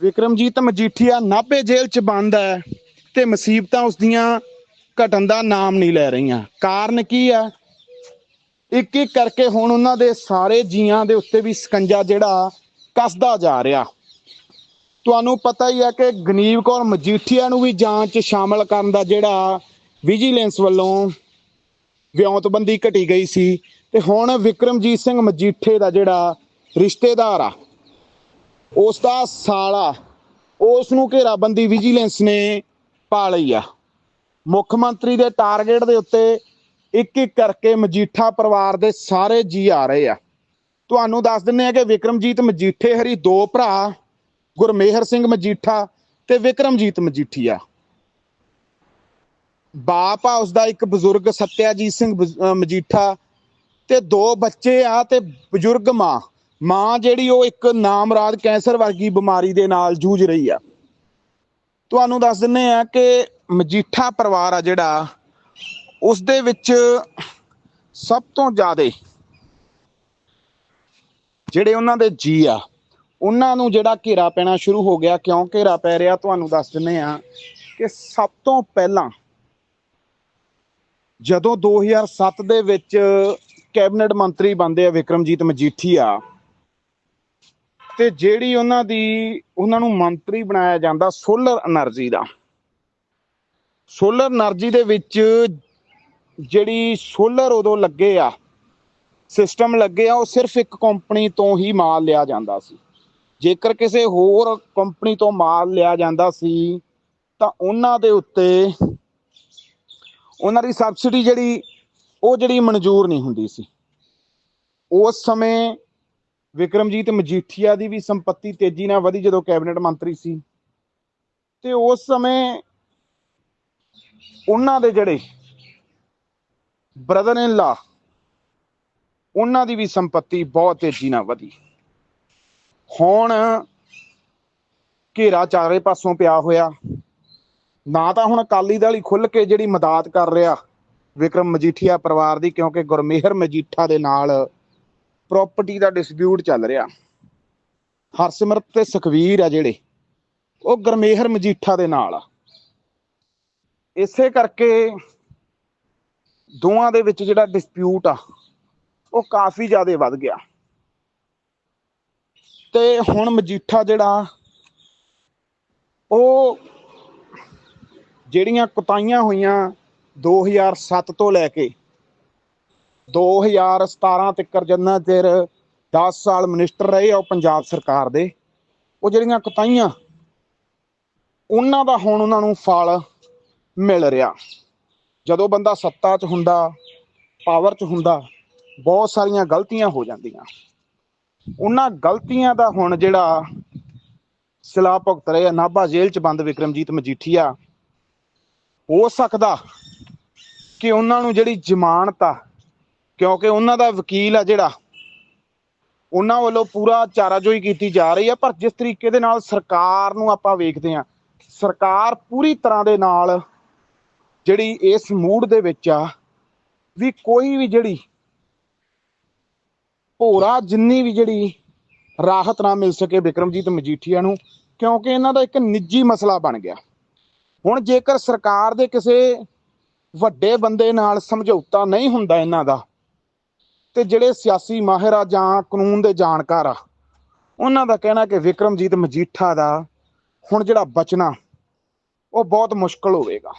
ਵਿਕਰਮਜੀਤ ਮਜੀਠੀਆ ਨਾਭੇ ਜੇਲ੍ਹ 'ਚ ਬੰਦ ਹੈ ਤੇ ਮੁਸੀਬਤਾਂ ਉਸ ਦੀਆਂ ਘਟਣ ਦਾ ਨਾਮ ਨਹੀਂ ਲੈ ਰਹੀਆਂ। ਕਾਰਨ ਕੀ ਹੈ? ਇੱਕ ਇੱਕ ਕਰਕੇ ਹੁਣ ਉਹਨਾਂ ਦੇ ਸਾਰੇ ਜੀਆਂ ਦੇ ਉੱਤੇ ਵੀ ਸਕੰਜਾ ਜਿਹੜਾ ਕੱਸਦਾ ਜਾ ਰਿਹਾ। ਤੁਹਾਨੂੰ ਪਤਾ ਹੀ ਹੈ ਕਿ ਗਨੀਵ ਕੌਰ ਮਜੀਠੀਆ ਨੂੰ ਵੀ ਜਾਂਚ 'ਚ ਸ਼ਾਮਲ ਕਰਨ ਦਾ ਜਿਹੜਾ ਵਿਜੀਲੈਂਸ ਵੱਲੋਂ ਵਿਉਂਤਬੰਦੀ ਘਟੀ ਗਈ ਸੀ ਤੇ ਹੁਣ ਵਿਕਰਮਜੀਤ ਸਿੰਘ ਮਜੀਠੇ ਦਾ ਜਿਹੜਾ ਰਿਸ਼ਤੇਦਾਰ ਆ ਉਸ ਦਾ ਸਾਲਾ ਉਸ ਨੂੰ ਘੇਰਾਬੰਦੀ ਵਿਜੀਲੈਂਸ ਨੇ ਪਾ ਲਈ ਆ। ਮੁੱਖ ਮੰਤਰੀ ਦੇ ਟਾਰਗੇਟ ਦੇ ਉੱਤੇ ਇੱਕ ਇੱਕ ਕਰਕੇ ਮਜੀਠਾ ਪਰਿਵਾਰ ਦੇ ਸਾਰੇ ਜੀ ਆ ਰਹੇ ਆ। ਤੁਹਾਨੂੰ ਦੱਸ ਦਿੰਨੇ ਆ ਕਿ ਵਿਕਰਮਜੀਤ ਮਜੀਠੇ ਹਰੀ ਦੋ ਭਰਾ, ਗੁਰਮੇਹਰ ਸਿੰਘ ਮਜੀਠਾ ਤੇ ਵਿਕਰਮਜੀਤ ਮਜੀਠੀਆ ਬਾਪ ਆ ਉਸਦਾ ਇੱਕ ਬਜ਼ੁਰਗ ਸਤਿਆਜੀਤ ਸਿੰਘ ਬਜ਼- ਮਜੀਠਾ ਤੇ ਦੋ ਬੱਚੇ ਆ ਤੇ ਬਜ਼ੁਰਗ ਮਾਂ। ਮਾਂ ਜਿਹੜੀ ਉਹ ਇੱਕ ਨਾਮਰਾਦ ਕੈਂਸਰ ਵਰਗੀ ਬਿਮਾਰੀ ਦੇ ਨਾਲ ਜੂਝ ਰਹੀ ਆ। ਤੁਹਾਨੂੰ ਦੱਸ ਦਿੰਨੇ ਆ ਕਿ ਮਜੀਠਾ ਪਰਿਵਾਰ ਆ ਜਿਹੜਾ ਉਸ ਦੇ ਵਿੱਚ ਸਭ ਤੋਂ ਜ਼ਿਆਦਾ ਜਿਹੜੇ ਉਹਨਾਂ ਦੇ ਜੀ ਆ, ਉਹਨਾਂ ਨੂੰ ਜਿਹੜਾ ਘੇਰਾ ਪੈਣਾ ਸ਼ੁਰੂ ਹੋ ਗਿਆ। ਕਿਉਂ ਘੇਰਾ ਪੈ ਰਿਹਾ? ਤੁਹਾਨੂੰ ਦੱਸ ਦਿੰਨੇ ਆ ਕਿ ਸਭ ਤੋਂ ਪਹਿਲਾਂ ਜਦੋਂ 2007 ਦੇ ਵਿੱਚ ਕੈਬਨਿਟ ਮੰਤਰੀ ਬਣਦੇ ਆ ਵਿਕਰਮਜੀਤ ਮਜੀਠੀਆ ਤੇ ਜਿਹੜੀ ਉਹਨਾਂ ਦੀ, ਉਹਨਾਂ ਨੂੰ ਮੰਤਰੀ ਬਣਾਇਆ ਜਾਂਦਾ ਸੋਲਰ એનર્ਜੀ ਦਾ। ਸੋਲਰ એનર્ਜੀ ਦੇ ਵਿੱਚ ਜਿਹੜੀ ਸੋਲਰ ਉਦੋਂ ਲੱਗੇ ਆ ਸਿਸਟਮ ਲੱਗੇ ਆ, ਉਹ ਸਿਰਫ ਇੱਕ ਕੰਪਨੀ ਤੋਂ ਹੀ ਮਾਲ ਲਿਆ ਜਾਂਦਾ ਸੀ। ਜੇਕਰ ਕਿਸੇ ਹੋਰ ਕੰਪਨੀ ਤੋਂ ਮਾਲ ਲਿਆ ਜਾਂਦਾ ਸੀ, ਤਾਂ ਉਹਨਾਂ ਦੇ ਉੱਤੇ ਉਹਨਾਂ ਦੀ ਸਬਸਿਡੀ ਜਿਹੜੀ, ਉਹ ਜਿਹੜੀ ਮਨਜ਼ੂਰ ਨਹੀਂ ਹੁੰਦੀ ਸੀ। ਉਸ ਸਮੇਂ ਵਿਕਰਮਜੀਤ ਮਜੀਠੀਆ ਦੀ ਵੀ ਸੰਪਤੀ ਤੇਜ਼ੀ ਨਾਲ ਵਧੀ ਜਦੋਂ ਕੈਬਨਿਟ ਮੰਤਰੀ ਸੀ। ਤੇ ਉਸ ਸਮੇਂ ਉਹਨਾਂ ਦੇ ਜਿਹੜੇ ਬ੍ਰਦਰ ਇਨ ਲਾ ਉਹਨਾਂ ਦੀ ਵੀ ਸੰਪਤੀ ਬਹੁਤ ਤੇਜ਼ੀ ਨਾਲ ਵਧੀ। ਹੁਣ ਘੇਰਾ ਚਾਰੇ ਪਾਸੋਂ ਪਿਆ ਹੋਇਆ। ਨਾ ਤਾਂ ਹੁਣ ਅਕਾਲੀ ਦਲ ਹੀ ਖੁੱਲ ਕੇ ਜਿਹੜੀ ਮਦਦ ਕਰ ਰਿਹਾ ਵਿਕਰਮ ਮਜੀਠੀਆ ਪਰਿਵਾਰ ਦੀ, ਕਿਉਂਕਿ ਗੁਰਮੇਹਰ ਮਜੀਠਾ ਦੇ ਨਾਲ ਪ੍ਰਾਪਰਟੀ ਦਾ ਡਿਸਪਿਊਟ ਚੱਲ ਰਿਹਾ। ਹਰਸਿਮਰਤ ਤੇ ਸੁਖਵੀਰ ਆ ਜਿਹੜੇ, ਉਹ ਗੁਰਮੇਹਰ ਮਜੀਠਾ ਦੇ ਨਾਲ ਆ। ਇਸੇ ਕਰਕੇ ਦੋਵਾਂ ਦੇ ਵਿੱਚ ਜਿਹੜਾ ਡਿਸਪਿਊਟ ਆ, ਉਹ ਕਾਫੀ ਜ਼ਿਆਦਾ ਵੱਧ ਗਿਆ। ਤੇ ਹੁਣ ਮਜੀਠਾ ਜਿਹੜਾ, ਉਹ ਜਿਹੜੀਆਂ ਕੁਤਾਈਆਂ ਹੋਈਆਂ 2007 ਤੋਂ ਲੈ ਕੇ 2017 ਤੱਕ ਜਿੰਨਾ ਚਿਰ 10 ਸਾਲ ਮਿਨਿਸਟਰ ਰਹੇ ਆ ਉਹ ਪੰਜਾਬ ਸਰਕਾਰ ਦੇ, ਉਹ ਜਿਹੜੀਆਂ ਕੁਤਾਈਆਂ, ਉਹਨਾਂ ਦਾ ਹੁਣ ਉਹਨਾਂ ਨੂੰ ਫਲ ਮਿਲ ਰਿਹਾ। ਜਦੋਂ ਬੰਦਾ ਸੱਤਾ 'ਚ ਹੁੰਦਾ ਪਾਵਰ 'ਚ ਹੁੰਦਾ, ਬਹੁਤ ਸਾਰੀਆਂ ਗਲਤੀਆਂ ਹੋ ਜਾਂਦੀਆਂ। ਉਹਨਾਂ ਗਲਤੀਆਂ ਦਾ ਹੁਣ ਜਿਹੜਾ ਸਿਲਾ ਭੁਗਤ ਰਹੇ ਆ, ਨਾਭਾ ਜੇਲ੍ਹ 'ਚ ਬੰਦ ਵਿਕਰਮਜੀਤ ਮਜੀਠੀਆ, ਹੋ ਸਕਦਾ ਕਿ ਉਹਨਾਂ ਨੂੰ ਜਿਹੜੀ ਜ਼ਮਾਨਤ ਆ ਕਿਉਂਕਿ ਉਹਨਾਂ ਦਾ ਵਕੀਲ ਆ ਜਿਹੜਾ, ਉਹਨਾਂ ਵੱਲੋਂ ਪੂਰਾ ਚਾਰਾਜੋਈ ਕੀਤੀ ਜਾ ਰਹੀ ਆ, ਪਰ ਜਿਸ ਤਰੀਕੇ ਦੇ ਨਾਲ ਸਰਕਾਰ ਨੂੰ ਆਪਾਂ ਵੇਖਦੇ ਹਾਂ, ਸਰਕਾਰ ਪੂਰੀ ਤਰ੍ਹਾਂ ਦੇ ਨਾਲ ਜਿਹੜੀ ਇਸ ਮੂਡ ਦੇ ਵਿੱਚ ਆ, ਵੀ ਕੋਈ ਵੀ ਜਿਹੜੀ ਭੋਰਾ ਜਿੰਨੀ ਵੀ ਜਿਹੜੀ ਰਾਹਤ ਨਾ ਮਿਲ ਸਕੇ ਵਿਕਰਮਜੀਤ ਮਜੀਠੀਆ ਨੂੰ, ਕਿਉਂਕਿ ਇਹਨਾਂ ਦਾ ਇੱਕ ਨਿੱਜੀ ਮਸਲਾ ਬਣ ਗਿਆ। ਹੁਣ ਜੇਕਰ ਸਰਕਾਰ ਦੇ ਕਿਸੇ ਵੱਡੇ ਬੰਦੇ ਨਾਲ ਸਮਝੌਤਾ ਨਹੀਂ ਹੁੰਦਾ ਇਹਨਾਂ ਦਾ ਤੇ ਜਿਹੜੇ ਸਿਆਸੀ ਮਾਹਿਰ ਆ ਜਾਂ ਕਾਨੂੰਨ ਦੇ ਜਾਣਕਾਰ ਆ, ਉਹਨਾਂ ਦਾ ਕਹਿਣਾ ਕਿ ਵਿਕਰਮਜੀਤ ਮਜੀਠਾ ਦਾ ਹੁਣ ਜਿਹੜਾ ਬਚਣਾ, ਉਹ ਬਹੁਤ ਮੁਸ਼ਕਲ ਹੋਵੇਗਾ।